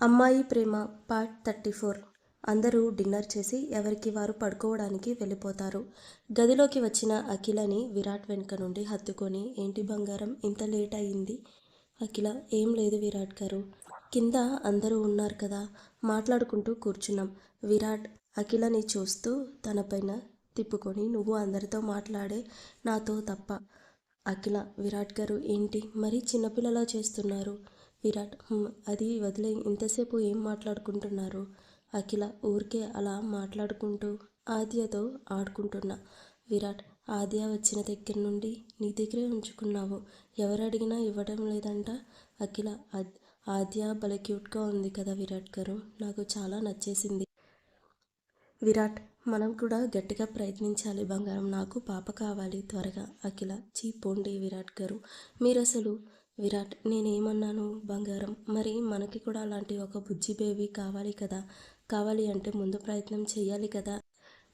అమ్మాయి ప్రేమ part thirty four. అందరూ డిన్నర్ చేసి ఎవరికి వారు పడుకోవడానికి వెళ్ళిపోతారు. గదిలోకి వచ్చిన అఖిలని విరాట్ వెనుక నుండి హత్తుకొని ఏంటి బంగారం ఇంత లేట్ అయ్యింది అఖిల ఏం లేదు విరాట్ గారు. కింద అందరూ ఉన్నారు కదా మాట్లాడుకుంటూ కూర్చున్నాం. విరాట్ అఖిలని చూస్తూ తనపైన తిప్పుకొని నువ్వు అందరితో మాట్లాడే నాతో తప్ప. అఖిల విరాట్ గారు ఏంటి? మరీ చిన్నపిల్లలా చేస్తున్నారు. విరాట్ అది వదిలే ఇంతసేపు ఏం మాట్లాడుకుంటున్నారు? అఖిల ఊరికే అలా మాట్లాడుకుంటూ ఆద్యతో ఆడుకుంటున్నా. విరాట్ ఆద్య వచ్చిన దగ్గర నుండి నీ దగ్గరే ఉంచుకున్నావు. ఎవరు అడిగినా ఇవ్వడం లేదంట. అఖిల ఆద్య భలే క్యూట్గా ఉంది కదా విరాట్ గారు. నాకు చాలా నచ్చేసింది. విరాట్ మనం కూడా గట్టిగా ప్రయత్నించాలి. బంగారం నాకు పాప కావాలి త్వరగా. అఖిల చీ పోండి విరాట్ గారు. మీరు అసలు విరాట్ నేనేమన్నాను? బంగారం. మరి మనకి కూడా అలాంటి ఒక బుజ్జి బేబీ కావాలి కదా? కావాలి అంటే ముందు ప్రయత్నం చేయాలి కదా?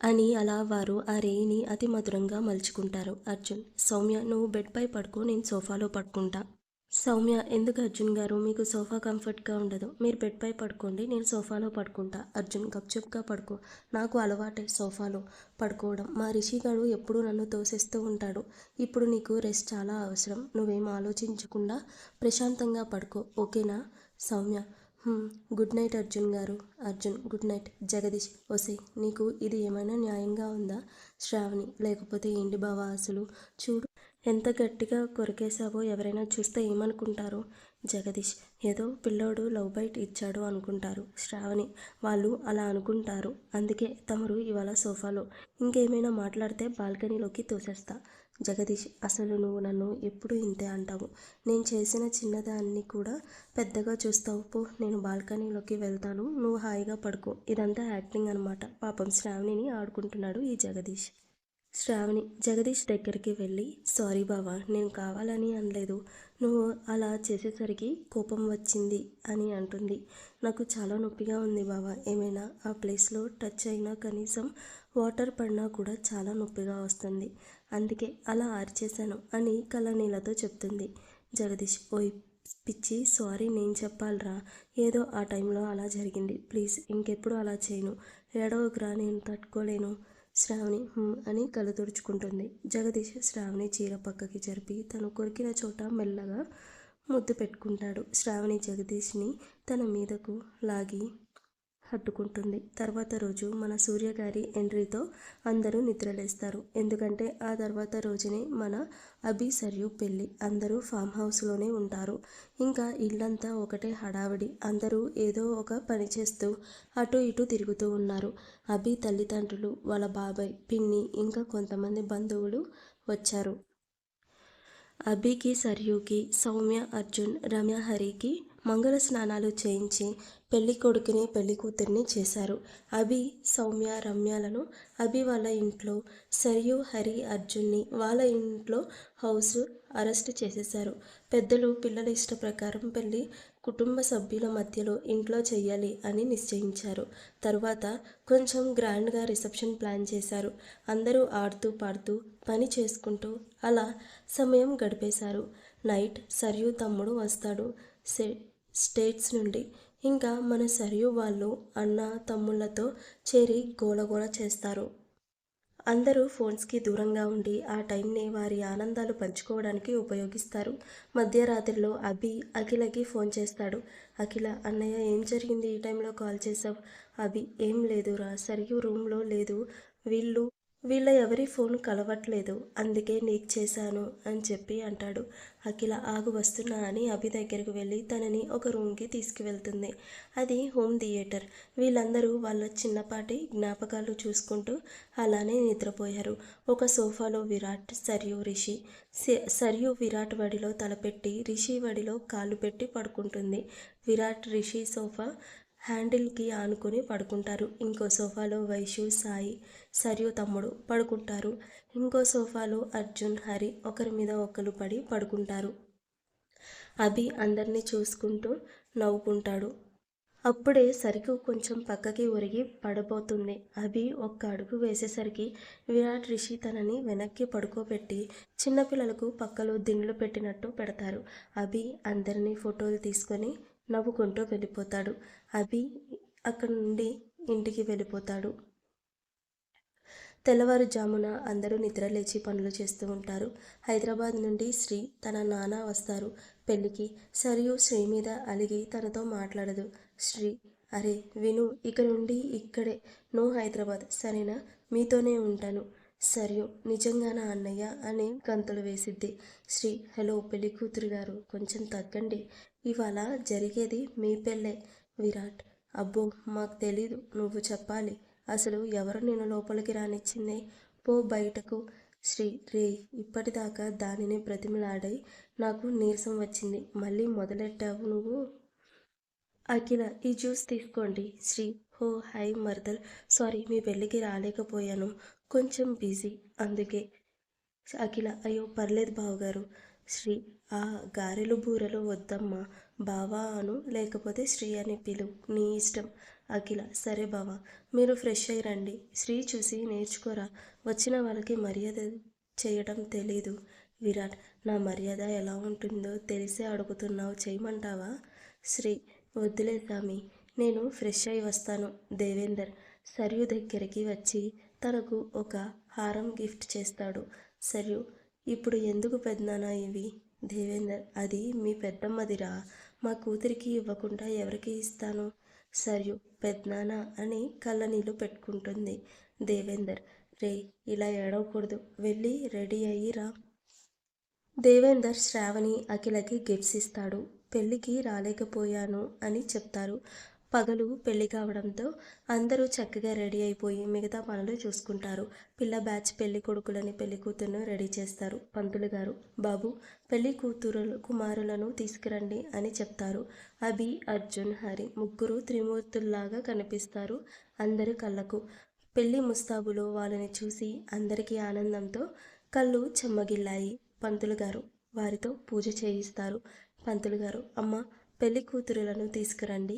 అని అలా వారు ఆ రేయిని అతి మధురంగా మలుచుకుంటారు. అర్జున్ సౌమ్య నువ్వు బెడ్పై పడుకో నేను సోఫాలో పడుకుంటా. సౌమ్య ఎందుకు అర్జున్ గారు? మీకు సోఫా కంఫర్ట్గా ఉండదు. మీరు బెడ్పై పడుకోండి నేను సోఫాలో పడుకుంటా. అర్జున్ గప్చుప్గా పడుకో. నాకు అలవాటే సోఫాలో పడుకోవడం. మా రిషి గారు ఎప్పుడూ నన్ను తోసేస్తూ ఉంటాడు. ఇప్పుడు నీకు రెస్ట్ చాలా అవసరం. నువ్వేం ఆలోచించకుండా ప్రశాంతంగా పడుకో. ఓకేనా? సౌమ్య గుడ్ నైట్ అర్జున్ గారు. Arjun good night. జగదీష్ ఒసే నీకు ఇది ఏమైనా న్యాయంగా ఉందా? శ్రావణి లేకపోతే ఏంటి బావా అసలు? చూడు. ఎంత గట్టిగా కొరికేశావో ఎవరైనా చూస్తే ఏమనుకుంటారు? జగదీష్ ఏదో పిల్లోడు లవ్ బైట్ ఇచ్చాడు అనుకుంటారు. శ్రావణి వాళ్ళు అలా అనుకుంటారు. అందుకే తమరు ఇవాళ సోఫాలో. ఇంకేమైనా మాట్లాడితే బాల్కనీలోకి తోసేస్తా. జగదీష్ అసలు నువ్వు నన్ను ఎప్పుడు ఇంతే అంటావు? నేను చేసిన చిన్నదాన్ని కూడా పెద్దగా చూస్తావు. పో నేను బాల్కనీలోకి వెళ్తాను. నువ్వు హాయిగా పడుకో. ఇదంతా యాక్టింగ్ అనమాట పాపం శ్రావణిని ఆడుకుంటున్నాడు ఈ జగదీష్. శ్రావణి జగదీష్ దగ్గరికి వెళ్ళి సారీ బావా నేను కావాలని అనలేదు. నువ్వు అలా చేసేసరికి కోపం వచ్చింది అని అంటుంది. నాకు చాలా నొప్పిగా ఉంది బావా. ఏమైనా ఆ ప్లేస్లో టచ్ అయినా కనీసం వాటర్ పడినా కూడా చాలా నొప్పిగా వస్తుంది. అందుకే అలా ఆర్చేశాను అని కళనీలతో చెప్తుంది. జగదీష్ ఓయ్ పిచ్చి సారీ నేను చెప్పాలిరా. ఏదో ఆ టైంలో అలా జరిగింది. ప్లీజ్ ఇంకెప్పుడు అలా చేయను. ఏడవకురా నేను తట్టుకోలేను. శ్రావణి అని కళ్ళు తుడుచుకుంటుంది. జగదీష్ శ్రావణి చీర పక్కకి జరిపి తను కొరికిన చోట మెల్లగా ముద్దు పెట్టుకుంటాడు. శ్రావణి జగదీష్ని తన మీదకు లాగి హత్తుకుంటుంది తర్వాత రోజు మన సూర్యగారి ఎంట్రీతో అందరూ నిద్రలేస్తారు. ఎందుకంటే ఆ తర్వాత రోజునే మన అభి సర్యు పెళ్ళి అందరూ ఫామ్ హౌస్లోనే ఉంటారు. ఇంకా ఇల్లంతా ఒకటే హడావిడి. అందరూ ఏదో ఒక పని చేస్తూ అటు ఇటు తిరుగుతూ ఉన్నారు. అభి తల్లిదండ్రులు వాళ్ళ బాబాయ్ పిన్ని ఇంకా కొంతమంది బంధువులు వచ్చారు. అభికి సర్యూకి సౌమ్య అర్జున్ రమ్య హరికి మంగళ స్నానాలు చేయించి పెళ్ళి కొడుకుని పెళ్ళి కూతుర్ని చేశారు. అభి సౌమ్య రమ్యలను అభి వాళ్ళ ఇంట్లో సరియు హరి అర్జున్ని వాళ్ళ ఇంట్లో హౌస్ అరెస్ట్ చేసేశారు. పెద్దలు పిల్లల ఇష్ట ప్రకారం పెళ్ళి కుటుంబ సభ్యుల మధ్యలో ఇంట్లో చేయాలి అని నిశ్చయించారు. తరువాత కొంచెం గ్రాండ్గా రిసెప్షన్ ప్లాన్ చేశారు. అందరూ ఆడుతూ పాడుతూ పని చేసుకుంటూ అలా సమయం గడిపేశారు. నైట్ సరియు తమ్ముడు వస్తాడు. సె స్టేట్స్ నుండి. ఇంకా మన సరియు వాళ్ళు అన్న తమ్ముళ్ళతో చేరి గోలగోల చేస్తారు. అందరూ ఫోన్స్కి దూరంగా ఉండి ఆ టైంని వారి ఆనందాలు పంచుకోవడానికి ఉపయోగిస్తారు. మధ్యరాత్రిలో అభి అఖిలకి ఫోన్ చేస్తాడు. అఖిల అన్నయ్య ఏం జరిగింది? ఈ టైంలో కాల్ చేసావు అభి ఏం లేదురా సరియు రూమ్లో లేదు. వీళ్ళు వీళ్ళ ఎవరి ఫోన్ కలవట్లేదు అందుకే నీకు చేశాను అని చెప్పి అంటాడు. అఖిల ఆగు వస్తున్నా అని అభి దగ్గరికి వెళ్ళి తనని ఒక రూమ్కి తీసుకువెళ్తుంది. అది హోమ్ థియేటర్. వీళ్ళందరూ వాళ్ళ చిన్నపాటి జ్ఞాపకాలు చూసుకుంటూ అలానే నిద్రపోయారు. ఒక సోఫాలో విరాట్ సరియు రిషి. స- సరియు విరాట్ వడిలో తలపెట్టి రిషి వడిలో కాళ్ళు పెట్టి పడుకుంటుంది. విరాట్ రిషి సోఫా హ్యాండిల్కి ఆనుకొని పడుకుంటారు. ఇంకో సోఫాలో వైశు సాయి సరియు తమ్ముడు పడుకుంటారు. ఇంకో సోఫాలో అర్జున్ హరి ఒకరి మీద ఒకరు పడి పడుకుంటారు. అభి అందరినీ చూసుకుంటూ నవ్వుకుంటాడు. అప్పుడే సరికి కొంచెం పక్కకి ఒరిగి పడబోతుంది అభి ఒక్క అడుగు వేసేసరికి విరాట్ రిషి తనని వెనక్కి పడుకోబెట్టి చిన్నపిల్లలకు పక్కలో దిండ్లు పెట్టినట్టు పెడతారు. అభి అందరినీ ఫోటోలు తీసుకొని నవ్వుకుంటూ వెళ్ళిపోతాడు. అభి అక్కడి నుండి ఇంటికి వెళ్ళిపోతాడు. తెల్లవారుజామున అందరూ నిద్ర లేచి పనులు చేస్తూ ఉంటారు. హైదరాబాద్ నుండి శ్రీ తన నాన్న వస్తారు. పెళ్ళికి సరియు శ్రీ మీద అలిగి తనతో మాట్లాడదు. శ్రీ అరే విను ఇక నుండి ఇక్కడే. నో హైదరాబాద్. సరేనా? మీతోనే ఉంటాను. సరియు నిజంగానా అన్నయ్య? అని గంతులు వేసిద్ది. శ్రీ హలో పెళ్ళి కూతురు గారు కొంచెం తగ్గండి. ఇవాళ జరిగేది మీ పెళ్ళే. విరాట్ అబ్బో మాకు తెలీదు నువ్వు చెప్పాలి. అసలు ఎవరు నేను లోపలికి రానిచ్చింది? పో బయటకు. శ్రీ రే ఇప్పటిదాకా దానిని బ్రతిమలాడై నాకు నీరసం వచ్చింది. మళ్ళీ మొదలెట్టావు నువ్వు? అఖిల ఈ జ్యూస్ తీసుకోండి. శ్రీ హో హై మర్దల్. సారీ మీ పెళ్ళికి రాలేకపోయాను. కొంచెం బిజీ. అందుకే. అఖిల అయ్యో పర్లేదు బావగారు. శ్రీ ఆ గారెలు బూరెలు వద్దమ్మా. బావా అను లేకపోతే శ్రీ అని పిలు. నీ ఇష్టం. అఖిల. సరే బావా. మీరు ఫ్రెష్ అయ్యి రండి. శ్రీ చూసి నేర్చుకోరా. వచ్చిన వాళ్ళకి మర్యాద చేయడం తెలీదు. విరాట్ నా మర్యాద ఎలా ఉంటుందో తెలిసే అడుగుతున్నావు. చేయమంటావా? శ్రీ వద్దులే స్వామి నేను ఫ్రెష్ అయి వస్తాను. దేవేందర్ సరియు దగ్గరికి వచ్చి తనకు ఒక హారం గిఫ్ట్ చేస్తాడు. సరియు ఇప్పుడు ఎందుకు పెద్దనా ఇవి? దేవేందర్ అది మీ పెద్దమ్మదిరా. మా కూతురికి ఇవ్వకుండా ఎవరికి ఇస్తాను? సరియు పెద్దనాన్న అని కళ్ళనీళ్ళు పెట్టుకుంటుంది దేవేందర్. రే ఇలా ఏడవకూడదు. వెళ్ళి రెడీ అయ్యి రా. దేవేందర్ శ్రావణి అఖిలకి గిఫ్ట్స్ ఇస్తాడు. పెళ్ళికి రాలేకపోయాను అని చెప్తారు. పగలు పెళ్ళి కావడంతో అందరూ చక్కగా రెడీ అయిపోయి మిగతా పనులు చూసుకుంటారు. పిల్ల బ్యాచ్ పెళ్ళి కొడుకులని పెళ్ళి కూతురును రెడీ చేస్తారు. పంతులు గారు బాబు పెళ్ళి కూతురు కుమారులను తీసుకురండి అని చెప్తారు. అభి అర్జున్ హరి ముగ్గురు త్రిమూర్తుల్లాగా కనిపిస్తారు అందరి కళ్ళకు. పెళ్ళి ముస్తాబులో వాళ్ళని చూసి అందరికీ ఆనందంతో కళ్ళు చెమ్మగిల్లాయి పంతులు గారు. వారితో పూజ చేయిస్తారు. పంతులు గారు అమ్మ పెళ్ళి కూతురులను తీసుకురండి.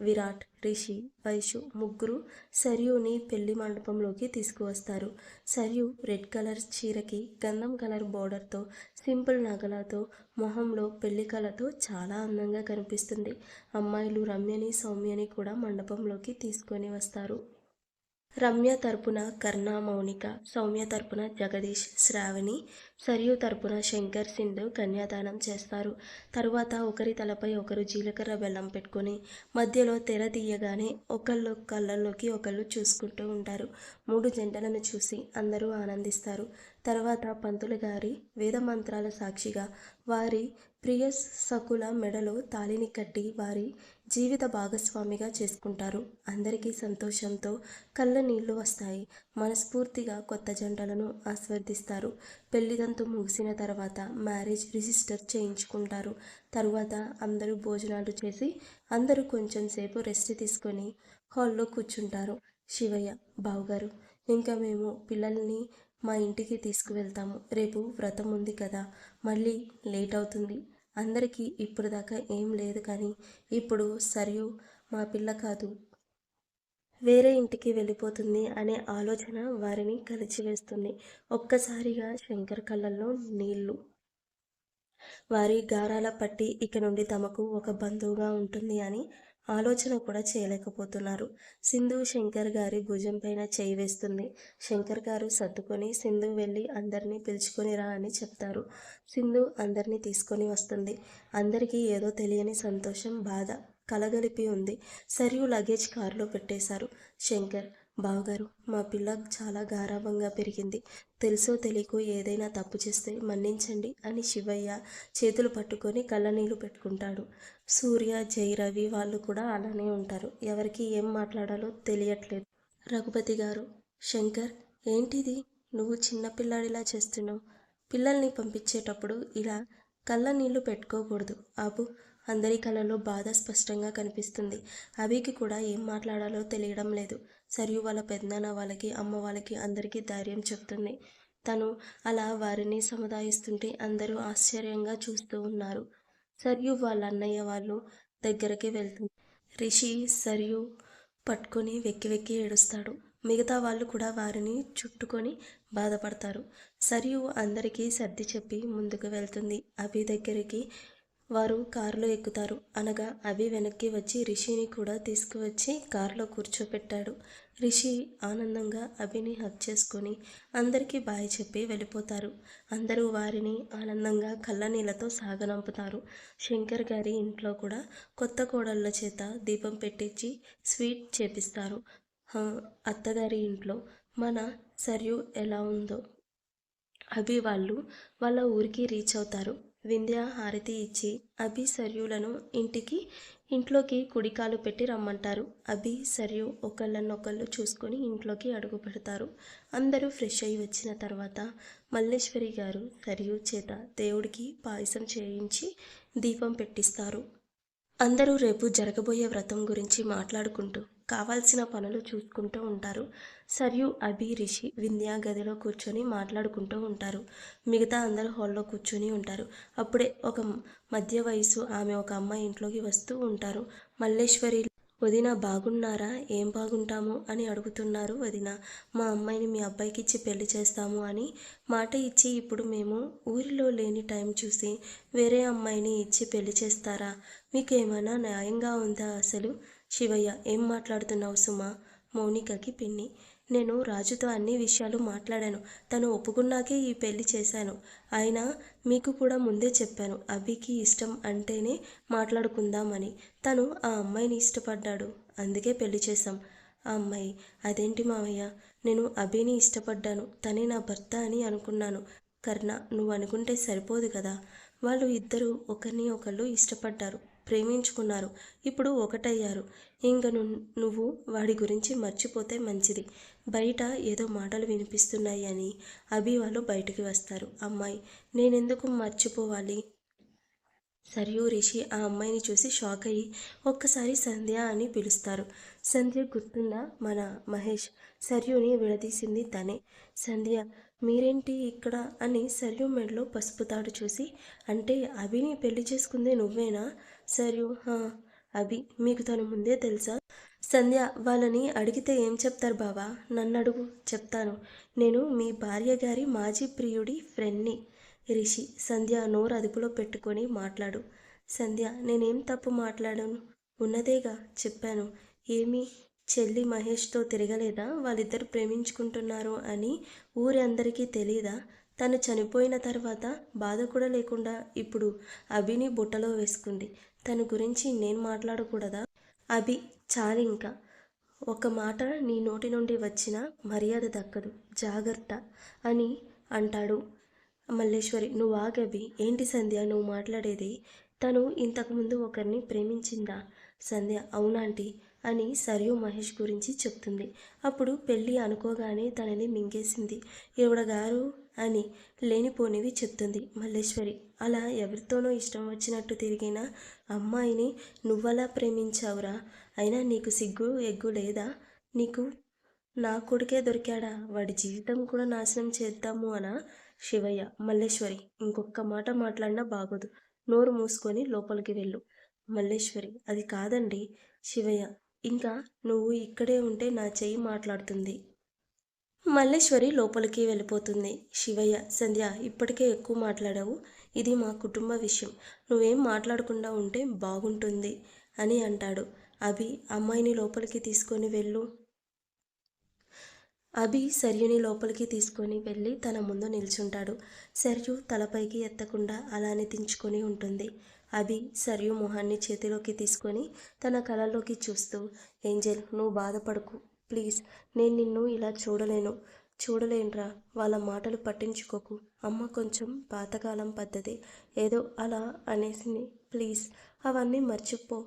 విరాట్ రిషి వైషు ముగ్గురు సర్యుని పెళ్ళి మండపంలోకి తీసుకువస్తారు. సరియు రెడ్ కలర్ చీరకి గంధం కలర్ బోర్డర్తో సింపుల్ నగలతో మొహంలో పెళ్ళి కళతో చాలా అందంగా కనిపిస్తుంది. అమ్మాయిలు రమ్యని సౌమ్యని కూడా మండపంలోకి తీసుకొని వస్తారు. రమ్య తరపున కర్ణ మౌనిక సౌమ్య తరపున జగదీష్ శ్రావణి సరియు తరపున శంకర్ సింధు కన్యాదానం చేస్తారు. తరువాత ఒకరి తలపై ఒకరు జీలకర్ర బెల్లం పెట్టుకొని మధ్యలో తెర తీయగానే ఒకళ్ళు కళ్ళల్లోకి ఒకళ్ళు చూసుకుంటూ ఉంటారు. మూడు జంటలను చూసి అందరూ ఆనందిస్తారు. తర్వాత పంతులు గారి వేదమంత్రాల సాక్షిగా వారి ప్రియ సకుల మెడలో తాళిని కట్టి వారి జీవిత భాగస్వామిగా చేసుకుంటారు. అందరికీ సంతోషంతో కళ్ళ నీళ్ళు వస్తాయి. మనస్ఫూర్తిగా కొత్త జంటలను ఆస్వాదిస్తారు. పెళ్ళిదంతు ముగిసిన తర్వాత మ్యారేజ్ రిజిస్టర్ చేయించుకుంటారు. తరువాత అందరూ భోజనాలు చేసి అందరూ కొంచెం సేపు రెస్ట్ తీసుకొని హాల్లో కూర్చుంటారు. శివయ్య బావుగారు ఇంకా మేము పిల్లల్ని మా ఇంటికి తీసుకువెళ్తాము. రేపు వ్రతం ఉంది కదా మళ్ళీ లేట్ అవుతుంది. అందరికీ ఇప్పుడు దాకా ఏం లేదు కానీ ఇప్పుడు సరియు మా పిల్ల కాదు. వేరే ఇంటికి వెళ్ళిపోతుంది అనే ఆలోచన వారిని కలిచివేస్తుంది ఒక్కసారిగా శంకర్ కళ్ళల్లో నీళ్ళు. వారి గారాల పట్టి ఇక నుండి తమకు ఒక బంధువుగా ఉంటుంది అని ఆలోచన కూడా చేయలేకపోతున్నారు. సింధు శంకర్ గారి భుజం పైన చేయి వేస్తుంది. శంకర్ గారు సర్దుకొని సింధు వెళ్ళి అందరినీ పిలుచుకొని రా అని చెప్తారు. సింధు అందరినీ తీసుకొని వస్తుంది. అందరికీ ఏదో తెలియని సంతోషం బాధ కలగలిపి ఉంది. సరియు లగేజ్ కారులో పెట్టేశారు. శంకర్ బావగారు మా పిల్ల చాలా గారాభంగా పెరిగింది. తెలుసో తెలియకో ఏదైనా తప్పు చేస్తే మన్నించండి అని శివయ్య చేతులు పట్టుకొని కళ్ళనీళ్ళు పెట్టుకుంటాడు. సూర్య జై రవి వాళ్ళు కూడా అలానే ఉంటారు. ఎవరికి ఏం మాట్లాడాలో తెలియట్లేదు. రఘుపతి గారు శంకర్ ఏంటిది? నువ్వు చిన్నపిల్లాడిలా చేస్తున్నావు. పిల్లల్ని పంపించేటప్పుడు ఇలా కళ్ళ నీళ్ళు పెట్టుకోకూడదు ఆపు అందరి కళ్ళలో బాధ స్పష్టంగా కనిపిస్తుంది. అభికి కూడా ఏం మాట్లాడాలో తెలియడం లేదు. సరియు వాళ్ళ పెద్దనాన్న వాళ్ళకి అమ్మ వాళ్ళకి అందరికీ ధైర్యం చెప్తుంది. తను అలా వారిని సముదాయిస్తుంటే అందరూ ఆశ్చర్యంగా చూస్తూ ఉన్నారు. సరియు వాళ్ళ అన్నయ్య వాళ్ళు దగ్గరికి వెళ్తుంది రిషి సరియు పట్టుకొని వెక్కి వెక్కి ఏడుస్తాడు. మిగతా వాళ్ళు కూడా వారిని చుట్టుకొని బాధపడతారు. సరియు అందరికీ సర్ది చెప్పి ముందుకు వెళ్తుంది. అభి దగ్గరికి వారు కారులో ఎక్కుతారు. అనగా అవి వెనక్కి వచ్చి రిషిని కూడా తీసుకువచ్చి కారులో కూర్చోపెట్టాడు. రిషి ఆనందంగా అభిని హక్ చేసుకొని అందరికీ బాయ్ చెప్పి వెళ్ళిపోతారు. అందరూ వారిని ఆనందంగా కళ్ళనీళ్ళతో సాగనంపుతారు. శంకర్ గారి ఇంట్లో కూడా కొత్త కోడళ్ళ చేత దీపం పెట్టించి స్వీట్ చేపిస్తారు. అత్తగారి ఇంట్లో మన సర్యు ఎలా ఉందో. అభి వాళ్ళు వాళ్ళ ఊరికి రీచ్ అవుతారు. వింధ్య హారతి ఇచ్చి అభి సర్యులను ఇంటికి ఇంట్లోకి కుడికాలు పెట్టి రమ్మంటారు. అభి సర్యు ఒకళ్ళనొకళ్ళు చూసుకొని ఇంట్లోకి అడుగు పెడతారు అందరూ ఫ్రెష్ అయ్యి వచ్చిన తర్వాత మల్లేశ్వరి గారు సరియు చేత దేవుడికి పాయసం చేయించి దీపం పెట్టిస్తారు. అందరూ రేపు జరగబోయే వ్రతం గురించి మాట్లాడుకుంటూ కావాల్సిన పనులు చూసుకుంటూ ఉంటారు. సరియు అభి రిషి వింధ్య గదిలో కూర్చొని మాట్లాడుకుంటూ ఉంటారు. మిగతా అందరూ హాల్లో కూర్చొని ఉంటారు. అప్పుడే ఒక మధ్య వయసు ఆమె ఒక అమ్మాయి ఇంట్లోకి వస్తూ ఉంటారు. మల్లేశ్వరి వదిన బాగున్నారా? ఏం బాగుంటాము? అని అడుగుతున్నారు వదిన. మా అమ్మాయిని మీ అబ్బాయికి ఇచ్చి పెళ్ళి చేస్తాము అని మాట ఇచ్చి ఇప్పుడు మేము ఊరిలో లేని టైం చూసి వేరే అమ్మాయిని ఇచ్చి పెళ్ళి చేస్తారా? మీకు ఏమైనా న్యాయంగా ఉందా అసలు? శివయ్య ఏం మాట్లాడుతున్నావు సుమా? మౌనికకి పిన్ని. నేను రాజుతో అన్ని విషయాలు మాట్లాడాను. తను ఒప్పుకున్నాకే ఈ పెళ్ళి చేశాను. అయినా మీకు కూడా ముందే చెప్పాను అభికి ఇష్టం అంటేనే మాట్లాడుకుందామని. తను ఆ అమ్మాయిని ఇష్టపడ్డాడు అందుకే పెళ్ళి చేశాం. ఆ అమ్మాయి అదేంటి మావయ్య? నేను అభిని ఇష్టపడ్డాను. తనే నా భర్త అని అనుకున్నాను. కర్ణ నువ్వు అనుకుంటే సరిపోదు కదా? వాళ్ళు ఇద్దరు ఒకరిని ఒకళ్ళు ఇష్టపడ్డారు. ప్రేమించుకున్నారు. ఇప్పుడు ఒకటయ్యారు. ఇంక నువ్వు వాడి గురించి మర్చిపోతే మంచిది. బయట ఏదో మాటలు వినిపిస్తున్నాయి అని అభి వాళ్ళు బయటికి వస్తారు. అమ్మాయి నేనెందుకు మర్చిపోవాలి? సరియు రిషి ఆ అమ్మాయిని చూసి షాక్ అయ్యి ఒక్కసారి సంధ్య అని పిలుస్తారు. సంధ్య గుర్తుందా? మన మహేష్ సర్యుని విడదీసింది తనే. సంధ్య మీరేంటి ఇక్కడ? అని సరియు మెడలో పసుపు తాడు చూసి అంటే అభిని పెళ్ళి చేసుకుంది నువ్వేనా? సరే "హా, అభి మీకు తను ముందే తెలుసా? సంధ్య వాళ్ళని అడిగితే ఏం చెప్తారు బావా? నన్ను అడుగు చెప్తాను. నేను మీ భార్య గారి మాజీ ప్రియుడి ఫ్రెండ్ని. రిషి సంధ్య నోరు అదుపులో పెట్టుకొని మాట్లాడు. సంధ్య నేనేం తప్పు మాట్లాడాను? ఉన్నదేగా చెప్పాను. ఏమి? చెల్లి మహేష్తో తిరగలేదా? వాళ్ళిద్దరు ప్రేమించుకుంటున్నారు అని ఊరి అందరికీ తెలీదా? తను చనిపోయిన తర్వాత బాధ కూడా లేకుండా ఇప్పుడు అభిని బుట్టలో వేసుకుంది. తన గురించి నేను మాట్లాడకూడదా? అభి చాలింకా ఒక మాట నీ నోటి నుండి వచ్చిన మర్యాద దక్కదు. జాగ్రత్త అని అంటాడు మల్లేశ్వరి. నువ్వు ఆగవి ఏంటి సంధ్య? నువ్వు మాట్లాడేది? తను ఇంతకుముందు ఒకరిని ప్రేమించిందా? సంధ్య అవునాంటి అని సరియు మహేష్ గురించి చెప్తుంది. అప్పుడు పెళ్ళి అనుకోగానే తనని మింగేసింది. ఎవడగారు గారు అని లేనిపోనివి చెప్తుంది మల్లేశ్వరి. అలా ఎవరితోనో ఇష్టం వచ్చినట్టు తిరిగిన అమ్మాయిని నువ్వలా ప్రేమించావురా? అయినా నీకు సిగ్గు ఎగ్గు లేదా? నీకు నా కొడుకే దొరికాడా? వాడి జీవితం కూడా నాశనం చేద్దాము అనా? శివయ్య మల్లేశ్వరి ఇంకొక మాట మాట్లాడినా బాగోదు. నోరు మూసుకొని లోపలికి వెళ్ళు. మల్లేశ్వరి అది కాదండి. శివయ్య ఇంకా నువ్వు ఇక్కడే ఉంటే నా చెయ్యి మాట్లాడుతుంది. మల్లేశ్వరి లోపలికి వెళ్ళిపోతుంది. శివయ్య సంధ్య ఇప్పటికే ఎక్కువ మాట్లాడావు. ఇది మా కుటుంబ విషయం. నువ్వేం మాట్లాడకుండా ఉంటే బాగుంటుంది అని అంటాడు. అభి అమ్మాయిని లోపలికి తీసుకొని వెళ్ళు. అభి సర్యుని లోపలికి తీసుకొని వెళ్ళి తన ముందు నిల్చుంటాడు. సర్యు తలపైకి ఎత్తకుండా అలానే దించుకొని ఉంటుంది. అభి సర్యు మొహాన్ని చేతిలోకి తీసుకొని తన కళలోకి చూస్తూ ఏంజెల్ నువ్వు బాధపడకు. ప్లీజ్ నేను నిన్ను ఇలా చూడలేను. చూడలేనురా వాళ్ళ మాటలు పట్టించుకోకు. అమ్మ కొంచెం పాతకాలం పద్ధతి. ఏదో అలా అనేసి ప్లీజ్ అవన్నీ మర్చిపో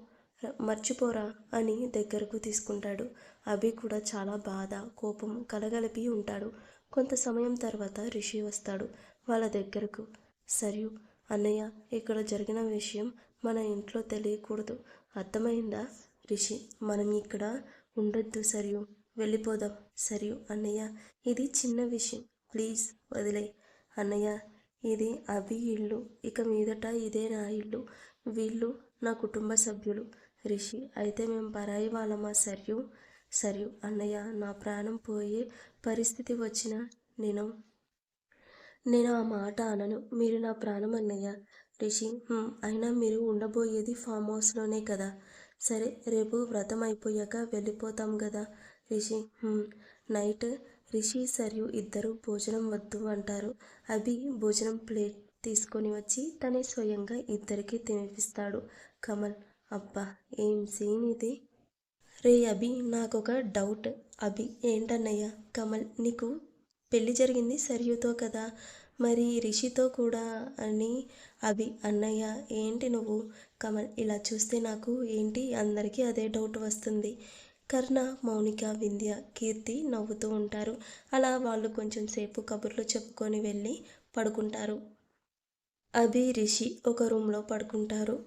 మర్చిపోరా అని దగ్గరకు తీసుకుంటాడు. అభి కూడా చాలా బాధ కోపం కలగలిపి ఉంటాడు. కొంత సమయం తర్వాత రిషి వస్తాడు వాళ్ళ దగ్గరకు. సరియు అన్నయ్య ఇక్కడ జరిగిన విషయం మన ఇంట్లో తెలియకూడదు. అర్థమైందా రిషి? మనం ఇక్కడ ఉండొద్దు సరియు. వెళ్ళిపోదాం. సరియు అన్నయ్య ఇది చిన్న విషయం. ప్లీజ్ వదిలే అన్నయ్య ఇది అభి ఇల్లు. ఇక మీదట ఇదే నా ఇల్లు. వీళ్ళు నా కుటుంబ సభ్యులు. రిషి అయితే మేము పరాయి వాళ్ళమా సరియు? సరియు అన్నయ్య నా ప్రాణం పోయే పరిస్థితి వచ్చిన నేను నేను ఆ మాట అనను. మీరు నా ప్రాణం అన్నయ్య. రిషి అయినా మీరు ఉండబోయేది ఫామ్ హౌస్లోనే కదా. సరే రేపు వ్రతం అయిపోయాక వెళ్ళిపోతాం కదా. రిషి. నైట్ రిషి సరియు ఇద్దరు భోజనం వద్దు అంటారు. అభి భోజనం ప్లేట్ తీసుకొని వచ్చి తనే స్వయంగా ఇద్దరికి తినిపిస్తాడు. కమల్ అబ్బా! ఏం సీన్ ఇది? రే అభి నాకొక డౌట్. అభి ఏంటన్నయ్య? కమల్ నీకు పెళ్ళి జరిగింది సరియుతో కదా? మరి రిషితో కూడా అని అభి అన్నయ్య ఏంటి నువ్వు? కమల్ ఇలా చూస్తే నాకు ఏంటి? అందరికీ అదే డౌట్ వస్తుంది. కర్ణ మౌనిక వింధ్య కీర్తి నవ్వుతూ ఉంటారు. అలా వాళ్ళు కొంచెం సేపు కబుర్లు చెప్పుకొని వెళ్ళి పడుకుంటారు. అభి రిషి ఒక రూమ్లో పడుకుంటారు.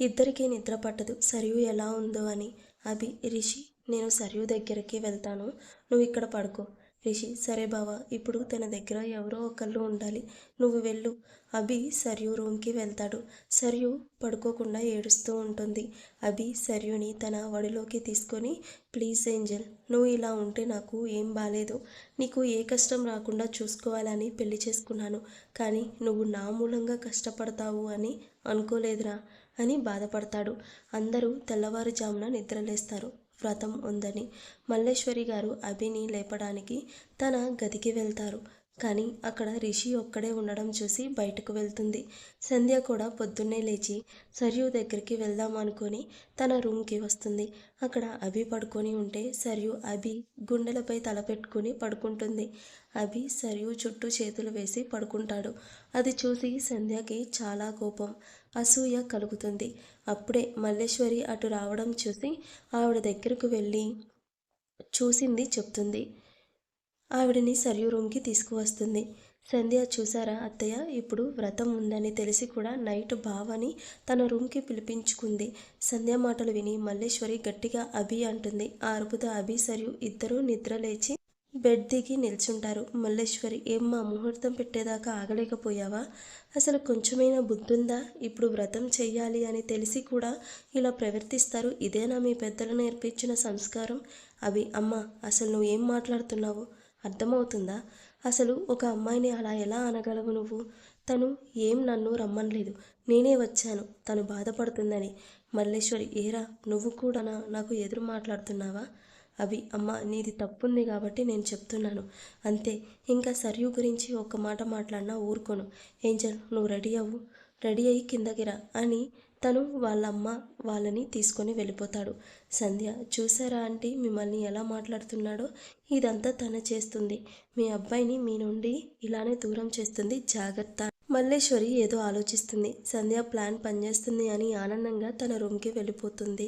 ఇద్దరికీ నిద్ర పట్టదు. సరియు ఎలా ఉందో అని. అభి రిషి నేను సరియు దగ్గరికి వెళ్తాను. నువ్వు ఇక్కడ పడుకో. రిషి సరే బావా ఇప్పుడు తన దగ్గర ఎవరో ఒకళ్ళు ఉండాలి. నువ్వు వెళ్ళు. అభి సరియు రూమ్కి వెళ్తాడు. సరియు పడుకోకుండా ఏడుస్తూ ఉంటుంది. అభి సరియుని తన వడిలోకి తీసుకొని ప్లీజ్ ఏంజల్ నువ్వు ఇలా ఉంటే నాకు ఏం బాలేదు. నీకు ఏ కష్టం రాకుండా చూసుకోవాలని పెళ్ళి చేసుకున్నాను. కానీ నువ్వు నా మూలంగా కష్టపడతావు అని అనుకోలేదురా అని బాధపడతాడు. అందరూ తెల్లవారుజామున నిద్రలేస్తారు. వ్రతం ఉందని మల్లేశ్వరి గారు అభిని లేపడానికి తన గదికి వెళ్తారు. కానీ అక్కడ రిషి ఒక్కడే ఉండడం చూసి బయటకు వెళ్తుంది. సంధ్య కూడా పొద్దున్నే లేచి సరియు దగ్గరికి వెళ్దాం అనుకొని తన రూమ్కి వస్తుంది. అక్కడ అభి పడుకొని ఉంటే సరియు అభి గుండెలపై తల పెట్టుకుని పడుకుంటుంది. అభి సరియు చుట్టూ చేతులు వేసి పడుకుంటాడు. అది చూసి సంధ్యకి చాలా కోపం అసూయ కలుగుతుంది. అప్పుడే మల్లేశ్వరి అటు రావడం చూసి ఆవిడ దగ్గరకు వెళ్ళి చూసింది చెప్తుంది. ఆవిడని సరియు రూమ్కి తీసుకువస్తుంది. సంధ్య చూసారా అత్తయ్య? ఇప్పుడు వ్రతం ఉందని తెలిసి కూడా నైట్ బావని తన రూమ్కి పిలిపించుకుంది. సంధ్య మాటలు విని మల్లేశ్వరి గట్టిగా అభి అంటుంది. ఆ అరుపుతో అభి సరియు ఇద్దరూ నిద్ర లేచి బెడ్ దిగి నిల్చుంటారు. మల్లేశ్వరి ఏమ్మా ముహూర్తం పెట్టేదాకా ఆగలేకపోయావా? అసలు కొంచెమైనా బుద్ధుందా? ఇప్పుడు వ్రతం చెయ్యాలి అని తెలిసి కూడా ఇలా ప్రవర్తిస్తారు. ఇదేనా మీ పెద్దలు నేర్పించిన సంస్కారం? అవి అమ్మ అసలు నువ్వు ఏం మాట్లాడుతున్నావు? అర్థమవుతుందా? అసలు ఒక అమ్మాయిని అలా ఎలా అనగలవు నువ్వు? తను ఏం నన్ను రమ్మనలేదు. నేనే వచ్చాను. తను బాధపడుతుందని. మల్లేశ్వరి ఏరా నువ్వు కూడా నాకు ఎదురు మాట్లాడుతున్నావా? అవి అమ్మ నీది తప్పుంది కాబట్టి నేను చెప్తున్నాను. అంతే. ఇంకా సరియు గురించి ఒక మాట మాట్లాడినా ఊరుకోను. ఏంజల్ నువ్వు రెడీ అవ్వు. రెడీ అయ్యి కిందకి రా అని తను వాళ్ళ అమ్మ వాళ్ళని తీసుకొని వెళ్ళిపోతాడు. సంధ్య చూసారా ఆంటీ మిమ్మల్ని ఎలా మాట్లాడుతున్నాడో? ఇదంతా తన చేస్తుంది. మీ అబ్బాయిని మీ నుండి ఇలానే దూరం చేస్తుంది. జాగ్రత్త. మల్లేశ్వరి ఏదో ఆలోచిస్తుంది. సంధ్య ప్లాన్ పనిచేస్తుంది అని ఆనందంగా తన రూమ్కి వెళ్ళిపోతుంది.